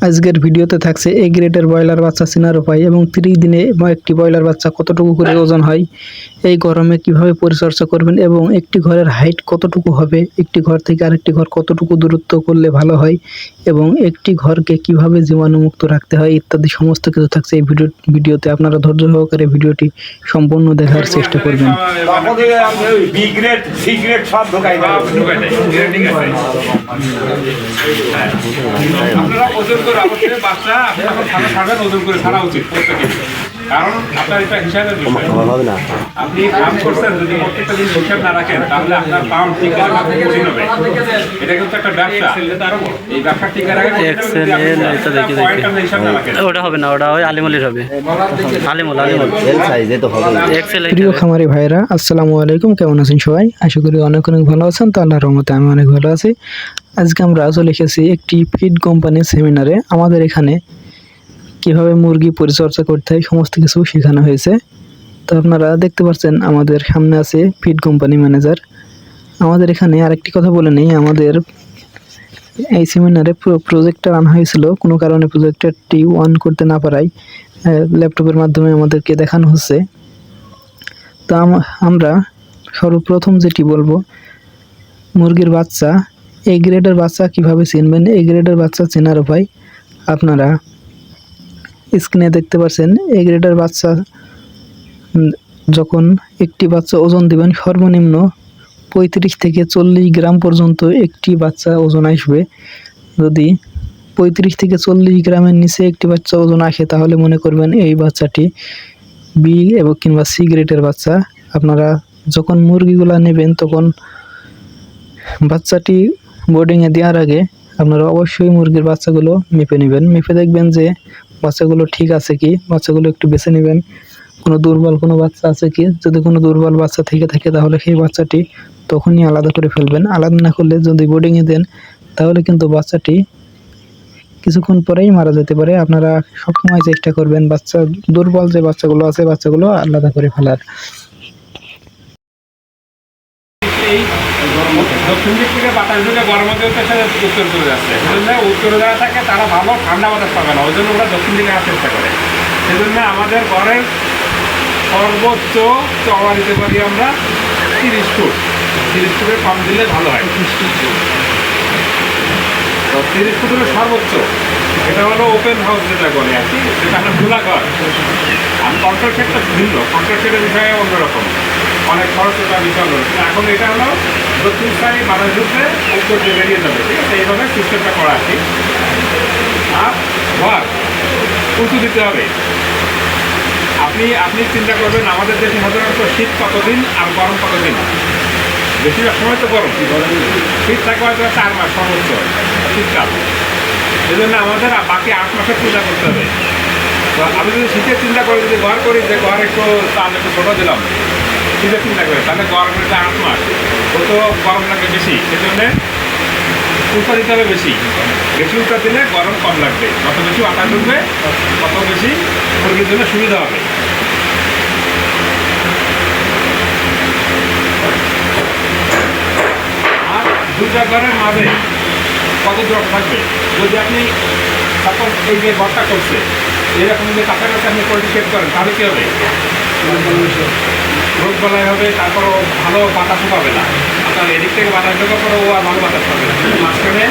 আজকের ভিডিওতে থাকছে এ গ্রেডের ব্রয়লার বাচ্চা চেনার উপায় এবং ত্রিশ দিনে একটি ব্রয়লার বাচ্চা। কতটুকু করে ওজন হয়? এই গরমে কীভাবে পরিচর্যা করবেন এবং একটি ঘরের হাইট কতটুকু হবে? একটি ঘর থেকে আরেকটি ঘর কতটুকু দূরত্ব করলে ভালো হয়? এবং একটি ঘরকে কীভাবে জীবাণুমুক্ত রাখতে হয়? ইত্যাদি সমস্ত কিছু থাকছে এই ভিডিও ভিডিওতে। আপনারা ধৈর্য সহকারে ভিডিওটি সম্পূর্ণ দেখার চেষ্টা করবেন। আপনারা ওজন করে বাচ্চা আপনি যখন খানা খাবেন ওজন করে উচিত। কারণ আপনার এটা হিসাবের বিষয়। আপনি কাম করছেন যদি প্রত্যেকটা দিন হিসাব না রাখেন তাহলে আপনার পাম্প ঠিক কঠিন হবে। এটা কিন্তু একটা ব্যবসা। এই ব্যবসা ঠিক রাখেন Excel এ নয়টা দেখি দেখি। পয়েন্ট আপনি হিসাব না রাখেন। ওটা হবে না ওটা ওই আলিমলির হবে। আলিমুল আলিমুল। প্রিয় খামারি ভাইরা আসসালামু আলাইকুম। কেমন আছেন সবাই? আশা করি অনেক অনেক ভালো আছেন। তো আল্লাহর রহমতে আমি অনেক ভালো আছি। আজকে আমরা চলে এসেছি একটি ফিড কোম্পানির সেমিনারে আমাদের এখানে কীভাবে মুরগি পরিচর্যা করতে হয়, সমস্ত কিছু শেখানো হয়েছে। তো আপনারা দেখতে পাচ্ছেন, আমাদের সামনে আছে ফিড কোম্পানি ম্যানেজার আমাদের এখানে আরেকটি কথা বলে নেই, আমাদের এই সেমিনারে প্রজেক্টর আনা হয়েছিল। কোনো কারণে প্রজেক্টরটি অন করতে না পারায় ল্যাপটপের মাধ্যমে আমাদেরকে দেখানো হচ্ছে। তো আমরা সর্বপ্রথম যেটি বলব, মুরগির বাচ্চা, এই গ্রেডের বাচ্চা কীভাবে চিনবেন? এই গ্রেডের বাচ্চা চেনার উপায় আপনারা স্ক্রিনে দেখতে পাচ্ছেন এই গ্রেডের বাচ্চা যখন একটি বাচ্চা ওজন দিবেন সর্বনিম্ন পঁয়ত্রিশ থেকে চল্লিশ গ্রাম পর্যন্ত একটি বাচ্চা ওজন আসবে। যদি পঁয়ত্রিশ থেকে চল্লিশ গ্রামের নিচে একটি বাচ্চা ওজন আসে, তাহলে মনে করবেন এই বাচ্চাটি বি এবং কিংবা সি গ্রেডের বাচ্চা। আপনারা যখন মুরগিগুলা নেবেন, তখন বাচ্চাটি বোর্ডিংয়ে দেওয়ার আগে আপনারা অবশ্যই মুরগির বাচ্চাগুলো মেপে নেবেন। মেপে দেখবেন যে বাচ্চাগুলো ঠিক আছে কি? বাচ্চাগুলো একটু বেছে নেবেন। কোনো দুর্বল কোনো বাচ্চা আছে কি? যদি কোনো দুর্বল বাচ্চা থেকে থাকে তাহলে সেই বাচ্চাটি তখনই আলাদা করে ফেলবেন। আলাদা না করলে যদি বোর্ডিংয়ে দেন, তাহলে কিন্তু বাচ্চাটি কিছুক্ষণ পরেই মারা যেতে পারে। আপনারা সবসময় চেষ্টা করবেন বাচ্চা, দুর্বল যে বাচ্চাগুলো আছে, বাচ্চাগুলো আলাদা করে ফেলার। দক্ষিণ দিক থেকে বাতাস ঢুকে গরমের দিকে সাথে উত্তর চলে যাচ্ছে। সেজন্য উত্তরে যারা থাকে, তারা ভালো ঠান্ডা বাতাস পাবে না। ওই জন্য ওরা দক্ষিণ দিকে আসার চেষ্টা করে। সেজন্য আমাদের ঘরের সর্বোচ্চ চওড়া দিতে পারি আমরা তিরিশ ফুট। তিরিশ ফুটের কম দিলে ভালো হয়। তো তিরিশ ফুট হলো সর্বোচ্চ। এটা হলো ওপেন হাউস যেটা বলে আর কি আমরা খোলা ঘর। আর কন্ট্রোল সেটটা ভিন্ন। কন্ট্রোল সেটের বিষয়ে অন্যরকম। অনেক খরচ অন্যরকম কিন্তু এখন এটা হলো দক্ষিণ সাইড মানুষ ঢুকলে উত্তর দিয়ে বেরিয়ে যাবে, ঠিক আছে? এইভাবে সিস্টেমটা করা আছে। আর ঘর উঁচু দিতে হবে। আপনি আপনি চিন্তা করবেন, আমাদের দেশে সাধারণত শীত কতদিন আর গরম কতদিন? বেশিরভাগ সময় তো গরম। শীত থাকে হয়তো চার মাস সর্বোচ্চ, শীতকাল। এই জন্য আমাদের বাকি আট মাসের চিন্তা করতে হবে। আমি যদি শীতের চিন্তা করি, যদি ঘর করি, যে ঘর একটু চাল একটু ছোটো দিলাম শীতের চিন্তা করি, তাহলে গরম হচ্ছে আট মাস ও তো গরম লাগে বেশি সেই জন্যে উল্টা দিতে হবে বেশি। বেশি উল্টা দিলে গরম কম লাগবে, যত বেশি বাতাস ঢুকবে, তত বেশি মুরগির জন্য সুবিধা হবে। আর দুইটা ঘরের মাঝে কত দূরত্ব থাকবে? যদি আপনি সাপোজ এই যে ঘরটা করছে এরকম যে কাছাকাছি আপনি পোলট্রি সেট করেন, তাহলে কী হবে? রোগ বলাই হবে, তারপরও ভালো বাতাসও পাবে না। আপনার এদিক থেকে বাতাস ঢোকার পরে ও আর ভালো বাতাস পাবে না। মাঝখানে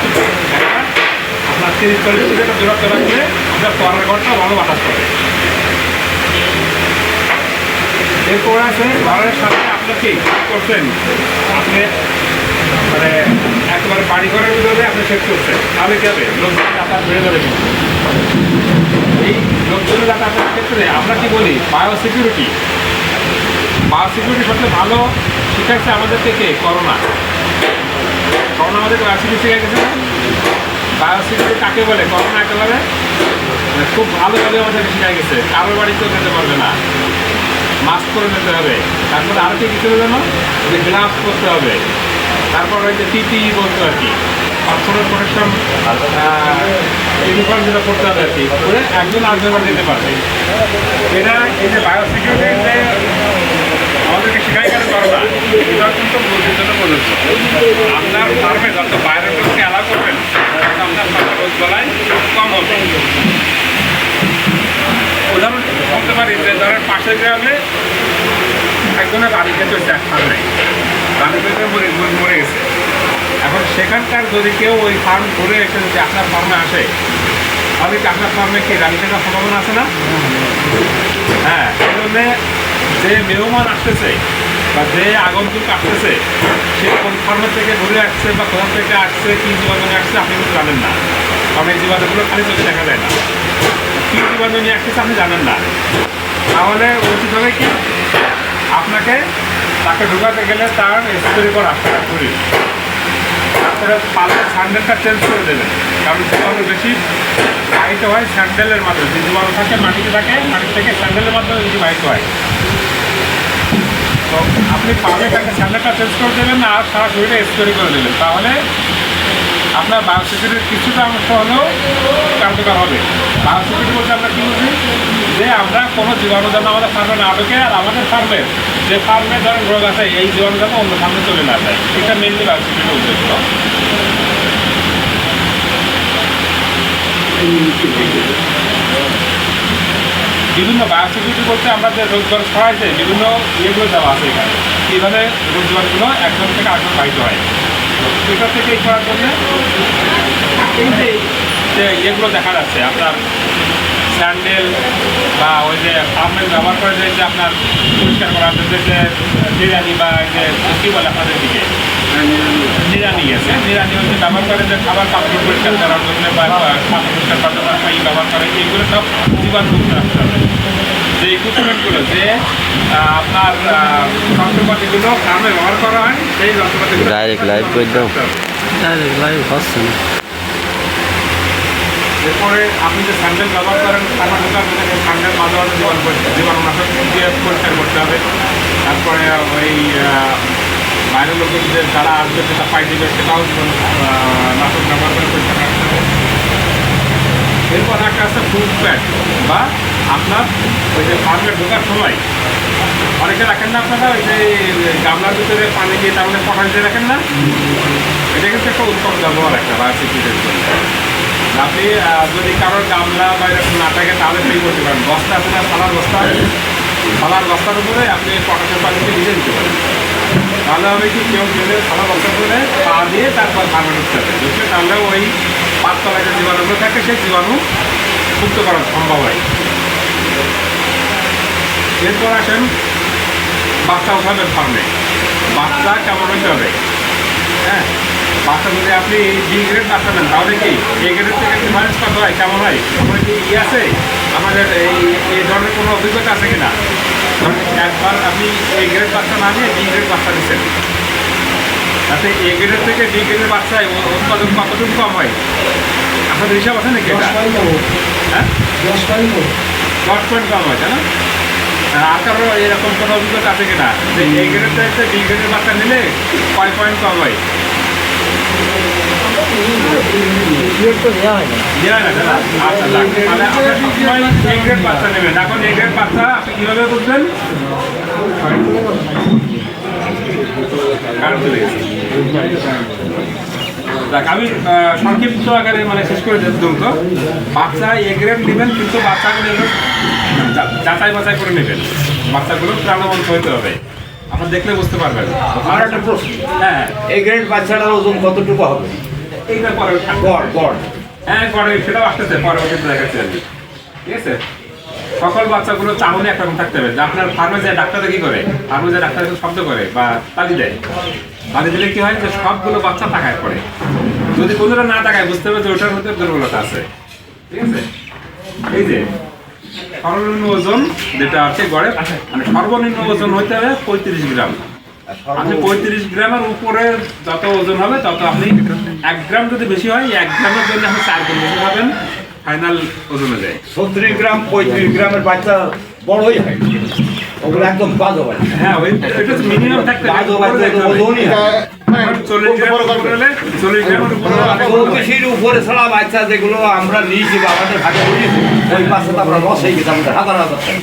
আপনার তিরিশ চল্লিশ একটা দূরত্ব রাখলে আপনার পরের ঘরটা ভালো বাতাস পাবে। এরপর আছে ঘরের সাথে আপনি কি করছেন? আপনি মানে একেবারে বাড়ি ঘরের ভিতরে আপনি সেট করছেন। তাহলে কি হবে? লোকজন যাতায়াত বেড়ে এই লোকজনের যাতায়াতের ক্ষেত্রে আমরা কি বলি? বায়ো সিকিউরিটি বায়ো সিকিউরিটি সবচেয়ে ভালো শিখাচ্ছে আমাদের থেকে করোনা। করোনা আমাদের বায়ো সিকিউরিটি শিখে গেছে না? বায়ো সিকিউরিটি কাকে বলে? করোনা একেবারে মানে খুব ভালোভাবে আমাদের শিখে গেছে কারোর বাড়িতেও যেতে পারবে না। মাস্ক করে নিতে হবে। তারপরে আরও কি কিছু যেন যে গ্লাভস করতে হবে। তারপর যে পিপি বলতো আর কি। পাসপোর্টের প্রোটেকশন ইউনিফর্ম যেটা করতে হবে আর কি। করে একজন আরেকজন যেতে পারবে। এটা এই যে বায়োসিকিউরিটি যে আমাদেরকে শেখাই কেন করো না এটা কিন্তু মুরগির জন্য প্রযোজ্য আপনার ফার্মে যত বাইরের লোককে অ্যালাউ করবেন আপনার রোগ গলায় কম হবে। উদাহরণ বলতে পারি যে ধরেন পাশের গ্রামে একজনের বাড়ি খেতে হচ্ছে এক ফার্মে বাড়ি খেতে মরে মরে- গেছে। এখন সেখানকার যদি কেউ ওই ফার্ম ঘুরে এসে যদি আপনার ফার্মে আসে, তাহলে কি আপনার ফার্মে কি রানী থাকার সম্ভাবনা আছে না? হ্যাঁ এই জন্যে যে মেহমান আসতেছে বা যে আগন্তুক আসতেছে, সে কোন ফার্মের থেকে ঘুরে আসছে বা কোথা থেকে আসছে, কী জীবাণু আসছে আপনি কিন্তু জানেন না। কারণ এই জীবাণুগুলো খালি চোখে দেখা যায় না। কী জীবাণু নিয়ে আসতেছে আপনি জানেন না। তাহলে উচিত হবে কি আপনাকে তাকে ঢুকাতে গেলে তার স্প্রে করা সেটা করি আপনারা পারলে স্যান্ডেলটা চেঞ্জ করে দেবেন কারণ জীবাণু বেশি বাহিত হয় স্যান্ডেলের মাধ্যমে। যে জীবাণু থাকে, মাটিতে থাকে মাটি থেকে স্যান্ডেলের মাধ্যমে বেশি বাহিত হয়। তো আপনি পাবে তাকে স্যান্ডেলটা চেঞ্জ করে দেবেন আর সারা শরীরে স্প্রে করে দেবেন তাহলে আপনার বায়োসিকিউরিটির কিছুটা অংশ হলেও কার্যকর হবে। বায়োসিকিউরিটি বলতে আমরা কী বুঝি? যে আমরা কোনো জীবাণু যেন আমাদের ফার্মে না ঢোকে আর আমাদের ফার্মের যে ফার্মে ধরেন রোগ আছে, এই জীবাণু যেন অন্য ফার্মে চলে না যায়। এটা মেনলি বায়োসিকিউরিটির উদ্দেশ্য। বিভিন্ন বায়োসিকিউরিটি বলতে আমরা যে রোগ জ্বর ছড়াইছে, বিভিন্ন ইয়েগুলো দেওয়া আছে এখানে। এইভাবে রোগ জ্বরগুলো একজন থেকে আরেকজন বাহিত হয়। এটা থেকে করার জন্য এই যে যে ইয়েগুলো দেখা যাচ্ছে আপনার স্যান্ডেল বা ওই যে ফার্মের ব্যবহার করে যে আপনার পরিষ্কার করা যে বিরিয়ানি বা যে কী বলে আপনাদের দিকে। নিরানি আছে। নিরানি হচ্ছে ব্যবহার করে যে খাবার কাপড় পরিষ্কার করার জন্য বা খাবার পরিষ্কার করার জন্য এই ব্যবহার করে এইগুলো সব জীবাণুমুক্ত রাখতে হবে। যে ইকুইপমেন্টগুলো যে আপনার যন্ত্রপাতিগুলো ফার্মে ব্যবহার করা হয় সেই যন্ত্রপাতিগুলো Direct live করে দাও। ডাইরেক্ট লাইভ হচ্ছে না। এরপরে আপনি যে স্যান্ডেল ব্যবহার করেন জন্য সেই স্যান্ডেল মাঝে মাঝে জীবাণু পরিষ্কার জীবাণুনাশক দিয়ে পরিষ্কার করতে হবে। তারপরে ওই বাইরের লোকের যে যারা আসবে, সেটা পাই দিবে, সেটাও নাটক ব্যবহার করে রাখতে হবে। এরপর একটা আছে ফুড প্যাড বা আপনার ওই যে ফার্মে ঢোকার সময়। অনেকে রাখেন না আপনারা, ওই যে গামলার ভিতরে পানি দিয়ে তার মধ্যে পটাশ দিয়ে রাখেন না? এটা কিন্তু একটা উত্তম ব্যবহার একটা বায়োসিকিউরিটির জন্য আপনি যদি কারোর গামলা বা এরকম না থাকে, তাহলে সেই করতে পারেন? বস্তা আছে না সালার বস্তা? সালার বস্তার উপরে আপনি পটাশের পানিতে নিজে দিতে পারেন। তাহলে হবে কি, কেউ গেলে সালার বস্তার করে পা দিয়ে তারপর ফার্মে উঠতে হবে। তাহলে ওই পাঁচতলা যে জীবাণুগুলো থাকে, সেই জীবাণু মুক্ত করা সম্ভব হয়। এরপর আসেন বাচ্চা উঠাবেন ফার্মে বাচ্চা কেমন হতে হবে? হ্যাঁ? বাচ্চা যদি আপনি বি গ্রেড বাচ্চা নেন তাহলে কি এ গ্রেড থেকে ডিফারেন্স কত হয়? কেমন হয়? আপনার কি ই আছে? আমাদের এই এই ধরনের কোনো অভিজ্ঞতা আছে কিনা? ধরুন একবার আপনি এ গ্রেড বাচ্চা না নিয়ে বি গ্রেড বাচ্চা দিচ্ছেন। তাতে এ গ্রেড থেকে বি গ্রেডের বাচ্চায় উৎপাদন কতটুকু কম হয়? আপনাদের হিসাব আছে নাকি এটা? হ্যাঁ? দশ পয়েন্ট কম হয় তাই না? আর কারও এরকম কোনো অভিজ্ঞতা আছে কিনা? যে এ গ্রেড চাইতে বি গ্রেডের বাচ্চা নিলে কয় পয়েন্ট কম হয়? যাক, আমি সংক্ষিপ্ত আকারে মানে শেষ করে দিতে দ্রুত বাচ্চা এ গ্রেড নেবেন কিন্তু বাচ্চাগুলো যাচাই বাছাই করে নেবেন। বাচ্চাগুলো প্রাণবন্ত হতে হবে। আপনার দেখলে বুঝতে পারবেন। আমার একটা প্রশ্ন। হ্যাঁ। এই গ্রেড বাচ্চাটার ওজন কতটুকু হবে? এইটা পরে। গড় গড়। হ্যাঁ পরে সেটাও আসতেছে পরবর্তীতে দেখাচ্ছি আর কি ঠিক আছে? সকল বাচ্চাগুলো চাহনি একরকম থাকতে হবে। যে আপনার ফার্মে যে ডাক্তার কি করে? ফার্মে যে ডাক্তার শব্দ করে বা তালি দেয়। তালি দিলে কি হয়? যে সবগুলো বাচ্চা তাকায় পড়ে। যদি কোনোটা না তাকায় বুঝতে হবে যে ওটার মধ্যে দুর্বলতা আছে। ঠিক আছে? এই যে সর্বনিম্ন ওজন যেটা আছে গড়ে মানে সর্বনিম্ন ওজন হতে হবে পঁয়ত্রিশ গ্রাম। আপনি পঁয়ত্রিশ গ্রামের উপরে যত ওজন হবে তত আপনি এক গ্রাম যদি বেশি হয় এক গ্রামের জন্য আপনি চার গুণ বেশি পাবেন ফাইনাল ওজনে যায়। ছত্রিশ গ্রাম পঁয়ত্রিশ গ্রামের বাচ্চা বড়ই হয়। ওগুলো একদম বাজো বাজে হ্যাঁ ওই এটা মিনিমাম থাকতে বাজো বাজে ওজনই হয় উপরে হয়। ছাড়া বাচ্চা যেগুলো আমরা নিয়েছি বা আমাদের ভাগে উঠিয়েছি ওই পাশে তো আমরা লস হয়ে গেছে আমাদের হাজার হাজার টাকা।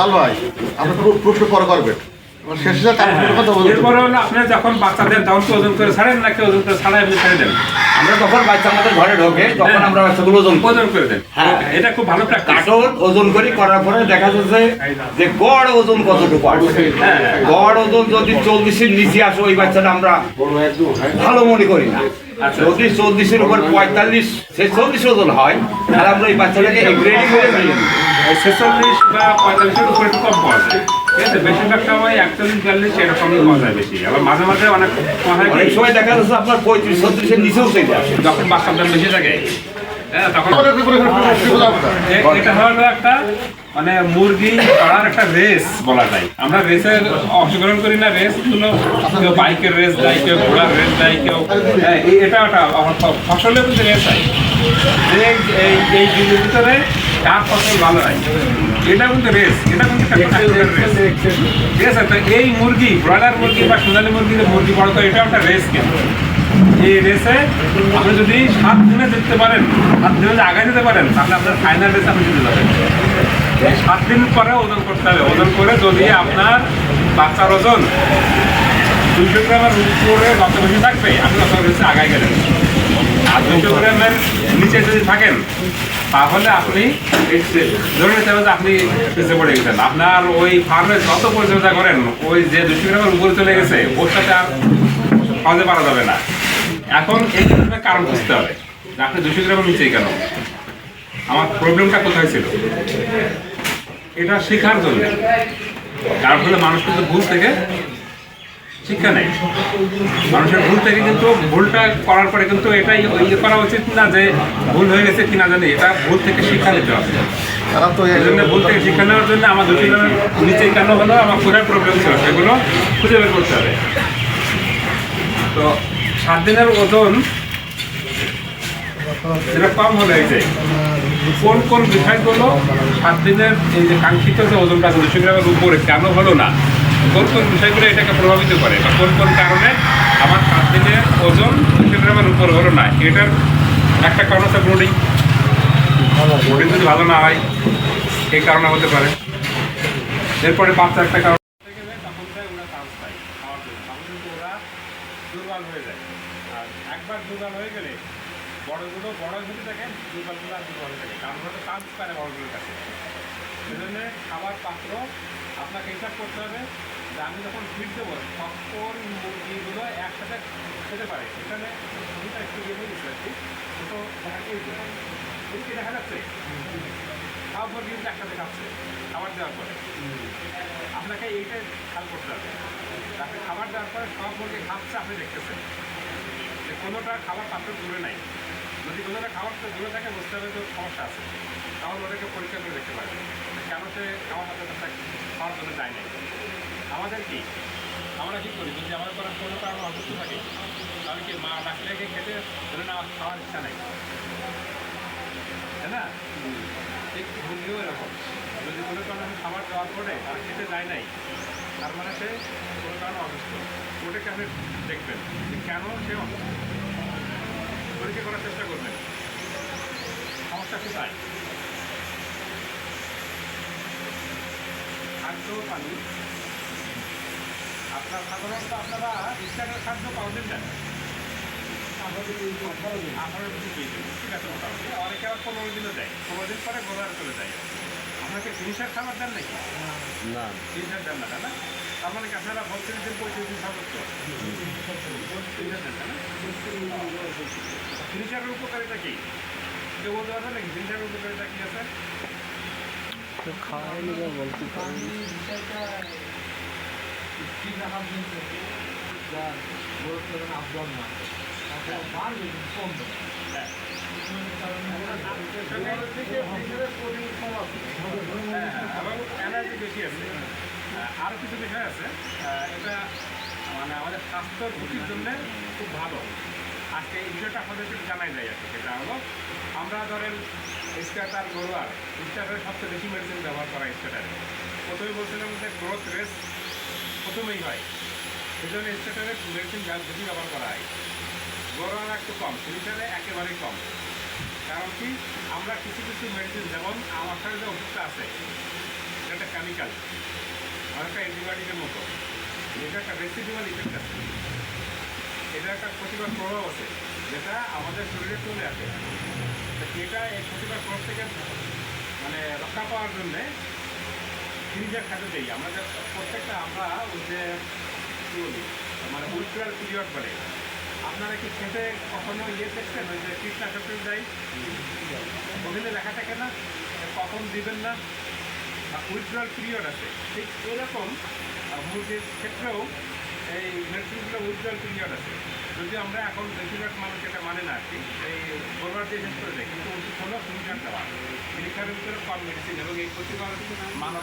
আল ভাই আপনি প্রশ্ন পরে করবেন। এরপরে হলো আপনি যখন বাচ্চা দেন তখন কি ওজন করে ছাড়েন নাকি ওজন করে ছেড়ে দেন? আমরা যখন বাচ্চা আমাদের ঘরে ঢোকে তখন আমরা বাচ্চাগুলো ওজন ওজন করে দেন। হ্যাঁ। এটা খুব ভালো ওজন করি করার পরে দেখা যাচ্ছে যে গড় ওজন কতটুকু হ্যাঁ। গড় ওজন যদি চল্লিশের নিচে আসে ওই বাচ্চাটা আমরা ভালো মনে করি না। আচ্ছা। যদি চল্লিশের উপর পঁয়তাল্লিশ সে চল্লিশ ওজন হয় তাহলে আমরা ওই বাচ্চাটাকে গ্রেডিং করে ছেচল্লিশ বা পঁয়তাল্লিশের উপরে কম পাওয়া যায় ঠিক আছে বেশিরভাগ সময় একচল্লিশ বিয়াল্লিশ এরকমই যায় বেশি। আবার মাঝে মাঝে অনেক সময় অনেক সময় দেখা যাচ্ছে আপনার পঁয়ত্রিশ ছত্রিশের নিচেও আসে যখন বাচ্চার দাম বেশি থাকে হ্যাঁ তখন এটা হলো একটা মানে মুরগি পাড়ার একটা রেস বলা যায়। আমরা রেসে অংশগ্রহণ করি না রেসগুলো কেউ বাইকের রেস দেয় কেউ ঘোড়ার রেস দেয় কেউ হ্যাঁ, এই- এটা একটা আমার ফসলের কিন্তু রেস হয়। এই এই দিনের ভিতরে কার ফসল ভালো হয়। এটা কিন্তু রেস এটা কিন্তু ঠিক আছে তো এই মুরগি ব্রয়লার মুরগি বা সোনালী মুরগি যে মুরগি বড় এটা একটা রেস কিন্তু এই রেসে আপনি যদি সাত দিনে জিততে পারেন সাত দিনে যদি আগায় যেতে পারেন তাহলে আপনার ফাইনাল রেসে আপনি জিতে যাবেন। এই সাত দিন পরে ওজন করতে হবে। ওজন করে যদি আপনার বাচ্চার ওজন দুইশো গ্রামের উপরে যত বেশি থাকবে আপনি তত রেসে আগায় গেলেন। আর দুইশো গ্রামের নিচে যদি থাকেন, তাহলে আপনি আপনি আপনার ওই ফার্মে যত করেন, ওই যে দুশো গ্রামের উপরে চলে গেছে আর সহজে পারা যাবে না। এখন কারণ বুঝতে হবে আপনি দুশো গ্রামের নিচেই কেন? আমার প্রবলেমটা কোথায় এটা শেখার জন্য। ফলে মানুষ কিন্তু ভুল থেকে শিক্ষা নেই। মানুষের ভুল থেকে কিন্তু ভুলটা করার পরে কিন্তু এটাই ইয়ে করা উচিত না যে ভুল হয়ে গেছে কিনা জানি এটা ভুল থেকে শিক্ষা নিতে হবে। এই জন্য ভুল থেকে শিক্ষা নেওয়ার জন্য আমার দুটি নিচে কেন হলো আমার কোথায় প্রবলেম ছিল সেগুলো খুঁজে বের করতে হবে। তো সাত দিনের ওজন যেটা কম হলো এই যে কোন কোন বিষয়গুলো সাত দিনের এই যে কাঙ্ক্ষিত যে ওজনটা দুশো গ্রামের উপরে কেন হলো না কোন কোন বিষয়গুলো এটাকে প্রভাবিত করে বা কোন কোন কারণে আমার সাত দিনের ওজন দুশো উপরে হলো না, এটার একটা কারণ হচ্ছে ব্রোডিং ব্রোডিং যদি ভালো না হয়, এই কারণে হতে পারে। এরপরে বাচ্চা একটা কারণ দুর্বল হয়ে যায়। আর একবার দুর্বল হয়ে গেলে দুর্বল থাকে আপনাকে হিসাব করতে হবে আমি যখন ফিট দেবো তখন মুরগিগুলো একসাথে খেতে পারে। এখানে দুটা একটু ইয়ে হয়ে গেছে আর কি। দুটো এদিকে দেখা যাচ্ছে? সব মুরগি কিন্তু একসাথে খাচ্ছে, খাবার দেওয়ার পরে। আপনাকে এইটাই খেয়াল করতে হবে। আপনি খাবার দেওয়ার পরে সব মুরগি খাচ্ছে, আপনি দেখতেছেন। যে কোনোটা খাবার পাত্র দূরে নাই। যদি কোনোটা খাবার দূরে থাকে, বুঝতে হবে তো সমস্যা আছে। তাহলে ওদেরকে পরীক্ষা করে দেখতে পারবে কেন সে খাবার পাত্রটা খাওয়ার জন্য যায় নাই? আমাদের কি আমরা কি করি, যদি আমাদের কোনো কোনো কারণে অসুস্থ থাকে, তাহলে কি মা ডাকলে কি খেতে ধরে না খাওয়ার ইচ্ছা নেই? তাই না? ঠিক মুরগিও এরকম। যদি কোনো কারণে খাবার দেওয়ার পরে আর খেতে যায় নাই, তার মানে সে কোনো কারণে অসুস্থ। ওটাকে আপনি দেখবেন যে কেন সে অসুস্থ? পরীক্ষা করার চেষ্টা করবেন। সমস্যা কোথায়? খাদ্য পানি সাধারণত আপনারা স্টার্টার খাদ্য পাউডার দেন আপনারা ঠিক আছে মোটামুটি অনেকে আবার পনেরো দিনও দেয় পনেরো দিন পরে গোলার চলে যায় আপনাকে ফিনিশার খাবার দেন নাকি না ফিনিশার দেন না না তার মানে কি আপনারা বত্রিশ দিন পঁয়ত্রিশ দিন সর্বোচ্চ ফিনিশারের উপকারিতা কি কেউ বলতে নাকি ফিনিশারের উপকারিতা কি আছে এনার্জি বেশি আছে আরও কিছু বিষয় আছে এটা মানে আমাদের স্বাস্থ্যর ঝুঁকির জন্য খুব ভালো আজকে এই বিষয়টা একটু জানাই যায় আর সেটা হলো আমরা ধরেন স্টার্টার গরুয়ার স্টার্টারে সবচেয়ে বেশি মেডিসিন ব্যবহার করা স্টার্টারে প্রথমে বলছিলাম যে গ্রোথ রেস প্রথমেই হয়। সেই জন্য স্টার্টারে মেডিসিন বেশি ব্যবহার করা হয়। গরুয়ার একটু কম ফিনিশারে একেবারেই কম। কারণ কি? আমরা কিছু কিছু মেডিসিন যেমন আমার সাথে যে ওষুধটা আছে একটা কেমিক্যাল অনেকটা অ্যান্টিবায়োটিকের মতো। এটা একটা রেসিডুয়াল ইফেক্ট আছে। এটা একটা ক্ষতিকর প্রভাব আছে, যেটা আমাদের শরীরে চলে আসে। এটা এই ক্ষতিকর প্রভাব থেকে মানে রক্ষা পাওয়ার জন্যে ফ্রিজের খাদ্য দিই আমরা প্রত্যেকটা, আমরা ওই যে মানে উইথড্রাল পিরিয়ড বলে। আপনারা কি খেতে কখনো ইয়ে দেখছেন? ওই যে কীটনাশক দেয়? ওখানে লেখা থাকে না কখন দিবেন না উইথড্রল পিরিয়ড আছে। ঠিক এরকম মুরগির ক্ষেত্রেও এই মেডিসিনগুলো উইথড্রল পিরিয়ড আছে। যদি আমরা এখন বেশিরভাগ মানুষ এটা মানে না আর কি এই ফরওয়ার্ড দিয়ে শেষ করে দেয়, কিন্তু উচিত হলো সুবিধার দেওয়া পরীক্ষার ভিতরে কম মেডিসিন এবং এই ক্ষতিকর মানব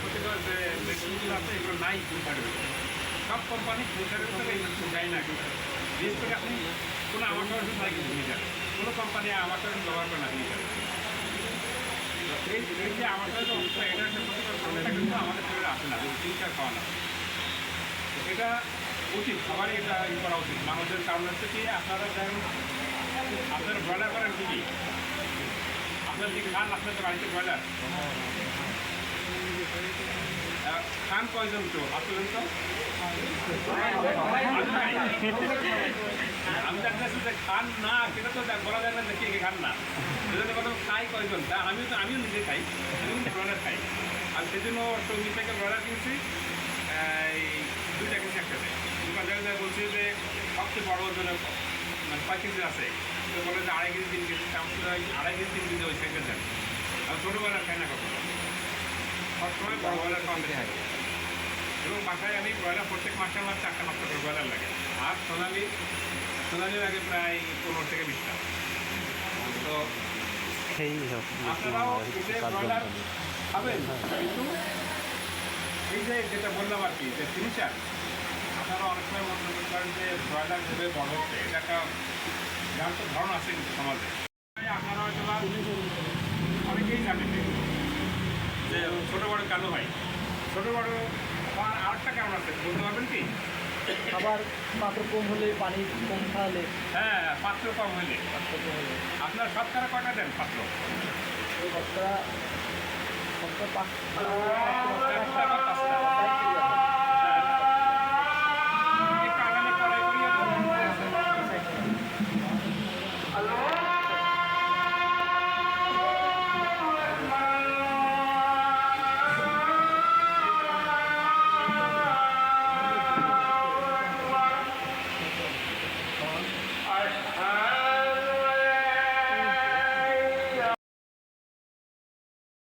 ক্ষতিকর যে মেডিসিনগুলো আছে, এগুলো নাই ভিতরে। সব কোম্পানি পরীক্ষার ভিতরে এই দেয় না বিশেষ করে আপনি কোনো আমাকে ওষুধ নাই কিন্তু ভিটার কোনো কোম্পানি আমাকে ওষুধ ব্যবহার করে না ভিটার এই যে আমাদের এটা একটা ক্ষতিকর কিন্তু আমাদের শরীরে আসে না চিন্তা খাওয়া না। এটা উচিত, সবারই এটা ই করা উচিত। মানুষের কারণ হচ্ছে কি, আপনারা দেখেন আপনারা ব্রয়লার করেন কি আপনার কি খান? আপনাদের বাড়িতে ব্রয়লার খান কয়জন তো? আসলেন তো? আমি দেখতেছি যে খান না, সেটা তো বলা যায় না যে কে খান না। সেজন্য কথা খাই কয়জন? তা আমিও তো, আমিও নিজে খাই। আমিও ব্রয়লার খাই। আর সেজন্য টঙ্গি থেকে ব্রয়লার কিনছি। দুইটা কিনছি একসাথে। দোকান জায়গায় বলছি যে সবচেয়ে বড় ওজনের মানে কয় কেজি আছে তো বলে যে আড়াই কেজি তিন কেজি ওই আড়াই কেজি তিন কেজি ওই সেখানে দেন আর ছোটো ব্রয়লার খাই না কখনো? সবসময় বড় ব্রয়লার খাওয়াতে খাই এবং বাসায় আমি ব্রয়লার প্রত্যেক মাসে আমার চারটা পাঁচটা করে ব্রয়লার লাগে। আর সোনালি সোনালি লাগে প্রায় পনেরো থেকে বিশটা। তো সেই আপনারাও ব্রয়লার খাবেন কিন্তু এই যে যেটা বললাম আর কি যে ফিনিচার সময় মনে করতে পারেন যে ব্রয়লার যেভাবে বড় হচ্ছে এটা একটা যার তো ধরন আছে কিন্তু সমাজে। আপনারা হয়তো বা অনেকেই জানেন যে ছোটো বড় কেন হয় ছোটো বড় হওয়ার আরেকটা কেমন আছে বলতে পারবেন কি? আবার পাত্র কম হলে পানি কম খাওয়ালে। হ্যাঁ পাত্র কম হইলে পাত্র কম হলে। আপনার শতকরা কয়টা দেন পাত্র? সবটা পাঁচ। পাঁচটা